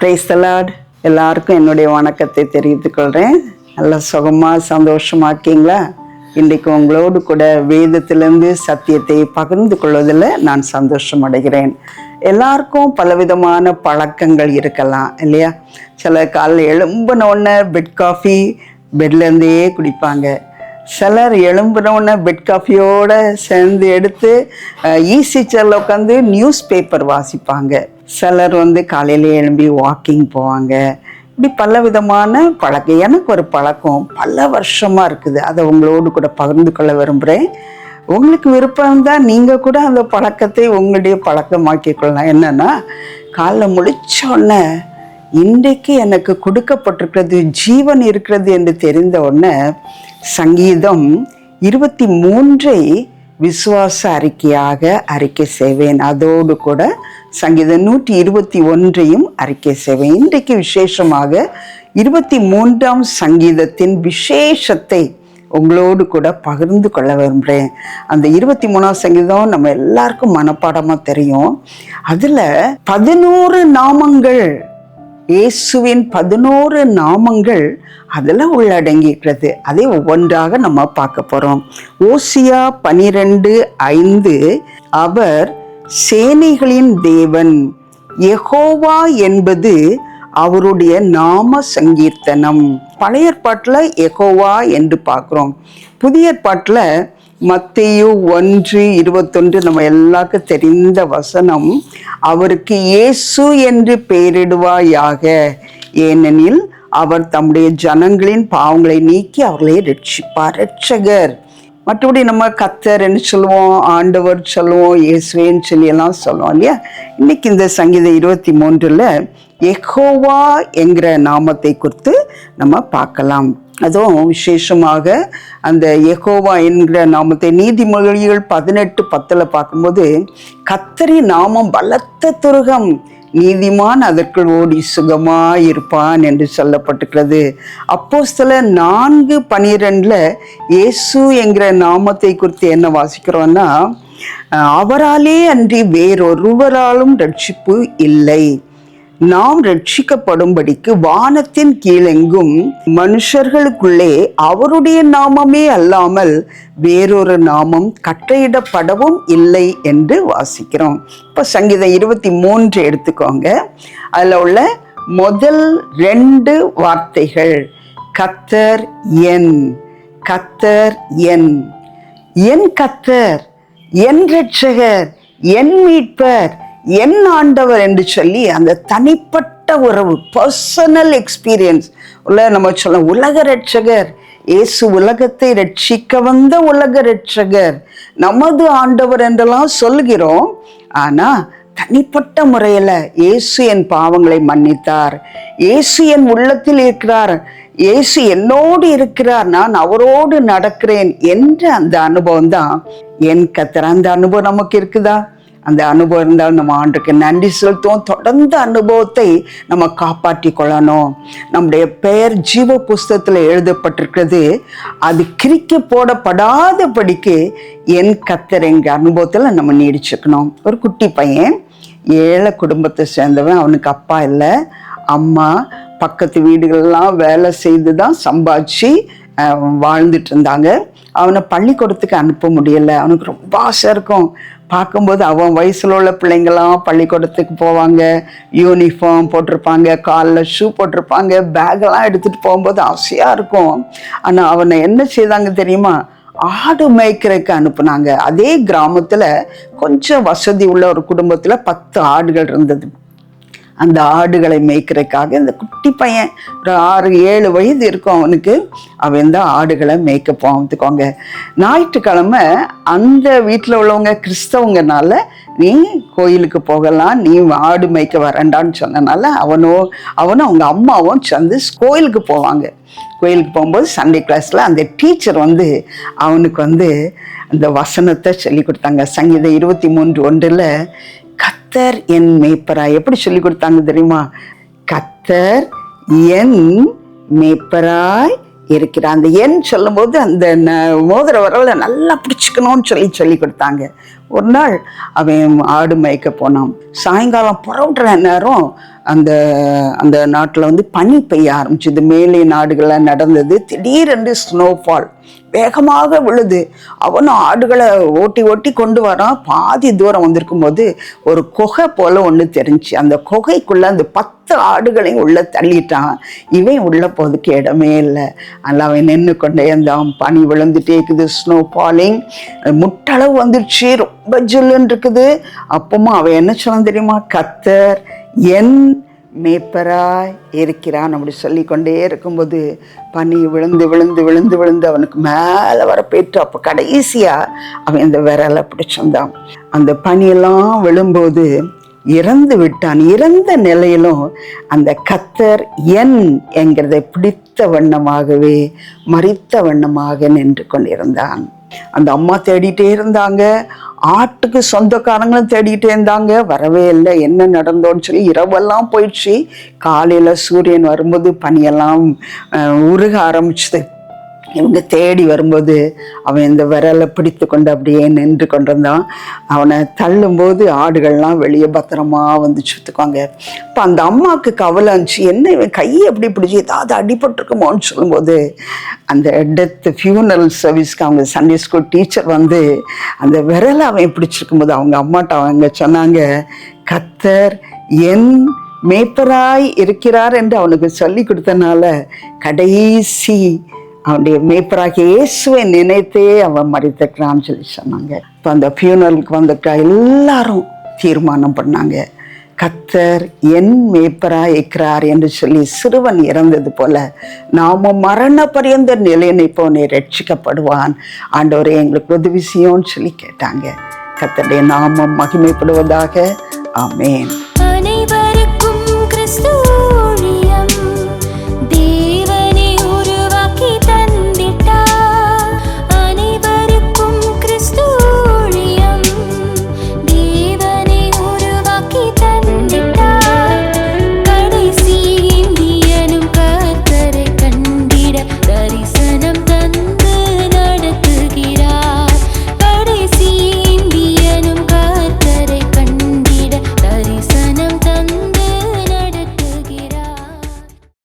Price தலாட் எல்லாருக்கும் என்னுடைய வணக்கத்தை தெரிவித்துக் கொள்கிறேன் நல்லா சுகமாக சந்தோஷமா இருக்கீங்களா இன்றைக்கு உங்களோடு கூட வேதத்திலிருந்து சத்தியத்தை பகிர்ந்து கொள்வதில் நான் சந்தோஷம் அடைகிறேன். எல்லாருக்கும் பலவிதமான பழக்கங்கள் இருக்கலாம் இல்லையா? சில காலையில் எழும்பினோடனே பெட் காஃபி பெட்லேருந்தே குடிப்பாங்க. சிலர் எழும்பினோடனே பெட் காஃபியோடு சேர்ந்து எடுத்து ஈஸி சேரில் உட்காந்து நியூஸ் பேப்பர் வாசிப்பாங்க. சிலர் வந்து காலையில் எழும்பி வாக்கிங் போவாங்க. இப்படி பல விதமான பழக்கம். எனக்கு ஒரு பழக்கம். பல வருஷமாக இருக்குது. அதை உங்களோடு கூட பகிர்ந்து கொள்ள விரும்புகிறேன் உங்களுக்கு விருப்பம் தான் நீங்கள் கூட அந்த பழக்கத்தை உங்களுடைய பழக்கமாக்கி கொள்ளலாம். என்னென்னா காலைல முழிச்ச இன்றைக்கு எனக்கு கொடுக்கப்பட்டிருக்கிறது ஜீவன் இருக்கிறது என்று தெரிந்த உடனே சங்கீதம் இருபத்தி மூன்றை விசுவாச அறிக்கையாக அறிக்கை செய்வேன். அதோடு கூட சங்கீதம் நூற்றி இருபத்தி ஒன்றையும் அறிக்கை செய்வேன். இன்றைக்கு விசேஷமாக இருபத்தி மூன்றாம் சங்கீதத்தின் விசேஷத்தை உங்களோடு கூட பகிர்ந்து கொள்ள விரும்புகிறேன். அந்த இருபத்தி மூணாம் சங்கீதம் நம்ம எல்லாருக்கும் மனப்பாடமாக தெரியும். அதில் பதினோரு நாமங்கள் இயேசுவின் பதினோரு நாமங்கள் அதில் உள்ளடங்கியிருக்கிறது. அதை ஒவ்வொன்றாக நம்ம பார்க்க போகிறோம் ஓசியா பனிரெண்டு ஐந்து அவர் சேனைகளின் தேவன் எகோவா என்பது அவருடைய நாம சங்கீர்த்தனம். பழைய ஏற்பாட்டில் எகோவா என்று பார்க்குறோம். புதிய ஏற்பாட்டில் மத்தேயு ஒன்று இருபத்தொன்று நம்ம எல்லாருக்கும் தெரிந்த வசனம் அவருக்கு இயேசு என்று பெயரிடுவாயாக. ஏனெனில் அவர் தம்முடைய ஜனங்களின் பாவங்களை நீக்கி அவர்களை ரட்சிப்பார் ரட்சகர் மற்றபடி நம்ம கத்தர்ன்னு சொல்லுவோம் ஆண்டவர் சொல்லுவோம் இயேசுவேன்னு சொல்லி எல்லாம் சொல்லுவோம் இல்லையா? இன்னைக்கு இந்த சங்கீதம் இருபத்தி மூன்றில் எகோவா என்கிற நாமத்தை குறித்து நம்ம பார்க்கலாம். அதுவும் விசேஷமாக அந்த எகோவா என்கிற நாமத்தை நீதிமொழிகள் பதினெட்டு பத்தில் பார்க்கும்போது கத்தரி நாமம் பலத்த துருகம் நீதிமான் அதற்குள் ஓடி சுகமாக இருப்பான் என்று சொல்லப்பட்டுக்கிறது அப்போ சில நான்கு பனிரெண்டில் இயேசு என்கிற நாமத்தை குறித்து என்ன வாசிக்கிறோன்னா அவராலே அன்றி வேறொருவராலும் ரட்சிப்பு இல்லை. நாம் ரட்சிக்கப்படும்படிக்கு வானத்தின் கீழெங்கும் மனுஷர்களுக்குள்ளே அவருடைய நாமமே அல்லாமல் வேறொரு நாமம் கட்டளையிடப்படவும் இல்லை என்று வாசிக்கிறோம். இப்போ சங்கீதம் இருபத்தி மூன்று எடுத்துக்கோங்க. அதில் உள்ள முதல் ரெண்டு வார்த்தைகள் கத்தர் என் கத்தர் என். என் கத்தர் என் ரட்சகர் என் மீட்பர் என் ஆண்டவர் என்று சொல்லி அந்த தனிப்பட்ட உறவு பர்சனல் எக்ஸ்பீரியன்ஸ் உள்ள நம்ம சொல்ல உலக ரட்சகர் இயேசு உலகத்தை ரட்சிக்க வந்த உலக ரட்சகர் நமது ஆண்டவர் என்றெல்லாம் சொல்கிறோம் ஆனால் தனிப்பட்ட முறையில் இயேசு என் பாவங்களை மன்னித்தார். இயேசு என் உள்ளத்தில் இருக்கிறார். இயேசு என்னோடு இருக்கிறார். நான் அவரோடு நடக்கிறேன் என்ற அந்த அனுபவம் தான் என் கத்திர. அந்த அனுபவம் நமக்கு இருக்குதா? அந்த அனுபவம் இருந்தால் நம்ம ஆண்டுக்கு நன்றி செலுத்துவோம். தொடர்ந்து அனுபவத்தை நம்ம காப்பாற்றி கொள்ளணும். நம்முடைய பெயர் ஜீவ புஸ்தகத்தில் எழுதப்பட்டிருக்கிறது. அது கிரிக்கி போடப்படாதபடிக்கு என் கத்தர் எங்கள் அனுபவத்தில் நம்ம நீடிச்சுக்கணும். ஒரு குட்டி பையன் ஏழை குடும்பத்தை சேர்ந்தவன் அவனுக்கு அப்பா இல்லை அம்மா பக்கத்து வீடுகள்லாம் வேலை செய்து தான் சம்பாதிச்சு வாழ்ந்துட்டு இருந்தாங்க. அவனை பள்ளிக்கூடத்துக்கு அனுப்ப முடியலை. அவனுக்கு ரொம்ப ஆசை இருக்கும். பார்க்கும்போது அவன் வயசில் உள்ள பிள்ளைங்களாம் பள்ளிக்கூடத்துக்கு போவாங்க யூனிஃபார்ம் போட்டிருப்பாங்க காலில் ஷூ போட்டிருப்பாங்க பேக்கெல்லாம் எடுத்துகிட்டு போகும்போது ஆசையாக இருக்கும். ஆனால் அவனை என்ன செய்தாங்க தெரியுமா? ஆடு மேய்க்கிறதுக்கு அனுப்புனாங்க. அதே கிராமத்தில் கொஞ்சம் வசதி உள்ள ஒரு குடும்பத்தில் பத்து ஆடுகள் இருந்தது. அந்த ஆடுகளை மேய்க்கிறதுக்காக இந்த குட்டி பையன் ஒரு ஆறு ஏழு வயது இருக்கும் அவனுக்கு. அவன் தான் ஆடுகளை மேய்க்க போகிறதுக்கோங்க ஞாயிற்றுக்கிழமை அந்த வீட்டில் உள்ளவங்க கிறிஸ்தவங்கனால நீ கோயிலுக்கு போகலாம் நீ ஆடு மேய்க்க வரண்டான்னு சொன்னனால அவனும் அவனும் அவங்க அம்மாவும் சேர்ந்து கோயிலுக்கு போவாங்க. கோயிலுக்கு போகும்போது சண்டே கிளாஸில் அந்த டீச்சர் வந்து அவனுக்கு வந்து அந்த வசனத்தை சொல்லி கொடுத்தாங்க. சங்கீதம் இருபத்தி மூன்று ஒன்றில் கத்தர் என் மேய்ப்பரா. எப்படி சொல்லி கொடுத்தாங்க தெரியுமா? கத்தர் என் மேய்ப்பராய் இருக்கிறார். அந்த எண் சொல்லும்போது அந்த ந- மோதிர வரவில் நல்லா பிடிச்சிக்கணும்னு சொல்லி சொல்லி கொடுத்தாங்க. ஒரு நாள் அவன் ஆடு மேய்க்க போனான். சாயங்காலம் புறவுடுற நேரம் அந்த அந்த நாட்டில் வந்து பனி பெய்ய ஆரம்பிச்சது. மேலே நாடுகளில் நடந்தது. திடீரென்று ஸ்னோஃபால் வேகமாக விழுது. அவனும் ஆடுகளை ஓட்டி ஓட்டி கொண்டு வரான். பாதி தூரம் வந்திருக்கும் போது ஒரு குகை போல ஒன்று தெரிஞ்சு அந்த குகைக்குள்ளே அந்த பத்து ஆடுகளையும் உள்ளே தள்ளிட்டான். இவன் உள்ள போதுக்கு இடமே இல்லை. அதில் அவன் நின்று கொண்டே இருந்தான். பனி விழுந்துட்டே இருக்குது. ஸ்னோ ஃபாலிங் முட்டளவு வந்துடுச்சு ரொம்ப ஜில்லுன்னு இருக்குது. அப்போமா அவன் என்ன சொன்னான் தெரியுமா? கத்தர் என் மேய்ப்பராய் இருக்கிறான் அப்படி சொல்லிக்கொண்டே இருக்கும்போது பனி விழுந்து விழுந்து விழுந்து விழுந்து அவனுக்கு மேலே வர போயிட்டு அப்போ கடைசியாக அவன் இந்த விரலை பிடிச்சிருந்தான் அந்த பனியெல்லாம் விழும்போது இறந்து விட்டான். இறந்த நிலையிலும் அந்த கத்தர் என் என்கிறதை பிடித்த வண்ணமாகவே மறித்த வண்ணமாக நின்று கொண்டிருந்தான். அந்த அம்மா தேடிட்டே இருந்தாங்க. ஆட்டுக்கு சொந்தக்காரங்களும் தேடிட்டே இருந்தாங்க. வரவே இல்லை. என்ன நடந்தோன்னு சொல்லி இரவெல்லாம் போயிடுச்சு. காலையில் சூரியன் வரும்போது பனியெல்லாம் அஹ், உருக ஆரம்பிச்சுது. இவங்க தேடி வரும்போது அவன் இந்த விரலை பிடித்து கொண்டு அப்படியே நின்று கொண்டிருந்தான். அவனை தள்ளும்போது ஆடுகள்லாம் வெளியே பத்திரமா வந்து சுத்துக்குவாங்க. இப்போ அந்த அம்மாவுக்கு கவலை இருந்துச்சு. என்ன இவன் கையை எப்படி பிடிச்சி ஏதாவது அடிபட்டிருக்குமோன்னு சொல்லும்போது அந்த டெத் ஃபியூனரல் சர்வீஸ்க்கு அவங்க சண்டே ஸ்கூல் டீச்சர் வந்து அந்த விரலை அவன் பிடிச்சிருக்கும்போது அவங்க அம்மாட்ட அவங்க சொன்னாங்க கத்தர் என் மேய்ப்பராய் இருக்கிறார் என்று அவனுக்கு சொல்லி கொடுத்தனால கடைசி அவனுடைய மேய்ப்பராக இயேசுவை நினைத்தே அவன் மறித்துக்கிறான்னு சொல்லி சொன்னாங்க. இப்போ அந்த ஃபியூனலுக்கு வந்துட்டா எல்லாரும் தீர்மானம் பண்ணாங்க. கத்தர் என் மேய்ப்பராக இருக்கிறார் என்று சொல்லி சிறுவன் இறந்தது போல நாம மரண பரியந்த நிலைநிற்பவனை ரட்சிக்கப்படுவான். ஆண்டவரே எங்களுக்கு உதவி செய்யும்னு சொல்லி கேட்டாங்க. கத்தருடைய நாமம் மகிமைப்படுவதாக. ஆமேன்.